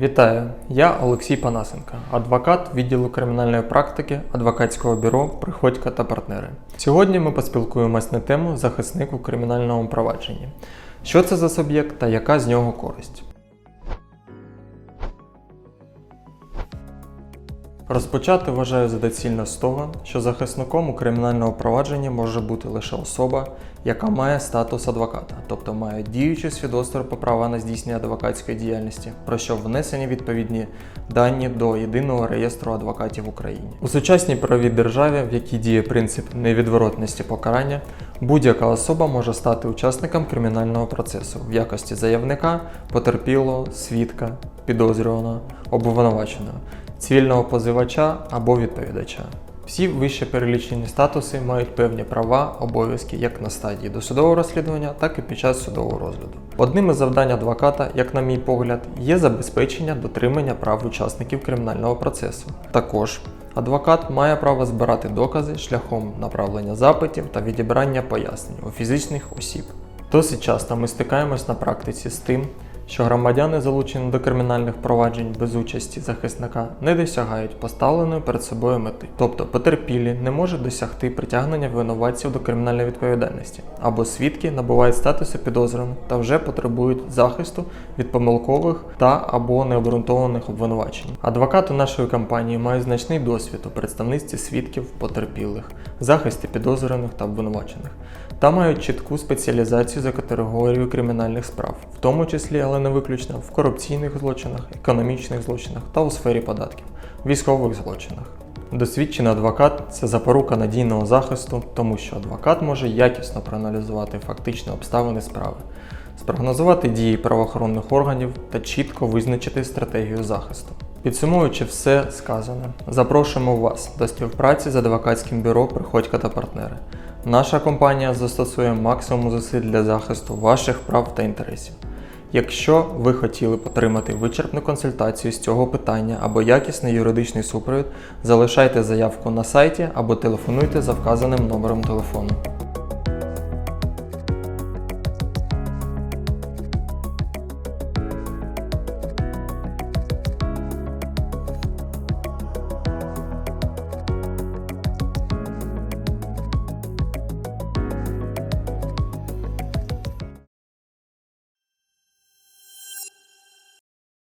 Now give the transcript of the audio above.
Вітаю, я Олексій Панасенко, адвокат відділу кримінальної практики адвокатського бюро Приходько та партнери. Сьогодні ми поспілкуємось на тему захисник у кримінальному провадженні. Що це за суб'єкт та яка з нього користь? Розпочати вважаю за доцільно з того, що захисником у кримінальному провадженні може бути лише особа, яка має статус адвоката, тобто має діюче свідоцтво про права на здійснення адвокатської діяльності, про що внесені відповідні дані до єдиного реєстру адвокатів в Україні. У сучасній правовій державі, в якій діє принцип невідворотності покарання, будь-яка особа може стати учасником кримінального процесу в якості заявника, потерпілого, свідка, підозрюваного, обвинуваченого цивільного позивача або відповідача. Всі вище перелічені статуси мають певні права, обов'язки як на стадії досудового розслідування, так і під час судового розгляду. Одним із завдань адвоката, як на мій погляд, є забезпечення дотримання прав учасників кримінального процесу. Також адвокат має право збирати докази шляхом направлення запитів та відібрання пояснень у фізичних осіб. Досить часто ми стикаємось на практиці з тим, що громадяни, залучені до кримінальних проваджень без участі захисника, не досягають поставленої перед собою мети. Тобто потерпілі не можуть досягти притягнення винуватців до кримінальної відповідальності, або свідки набувають статусу підозрюваних та вже потребують захисту від помилкових та або необґрунтованих обвинувачень. Адвокати нашої компанії мають значний досвід у представництві свідків потерпілих, захисті підозрюваних та обвинувачених та мають чітку спеціалізацію за категорією кримінальних справ, в тому числі, але не виключно, в корупційних злочинах, економічних злочинах та у сфері податків, військових злочинах. Досвідчений адвокат це запорука надійного захисту, тому що адвокат може якісно проаналізувати фактичні обставини справи, спрогнозувати дії правоохоронних органів та чітко визначити стратегію захисту. Підсумуючи все сказане, запрошуємо вас до співпраці з адвокатським бюро Приходько та партнери. Наша компанія застосує максимум зусиль для захисту ваших прав та інтересів. Якщо ви хотіли отримати вичерпну консультацію з цього питання або якісний юридичний супровід, залишайте заявку на сайті або телефонуйте за вказаним номером телефону.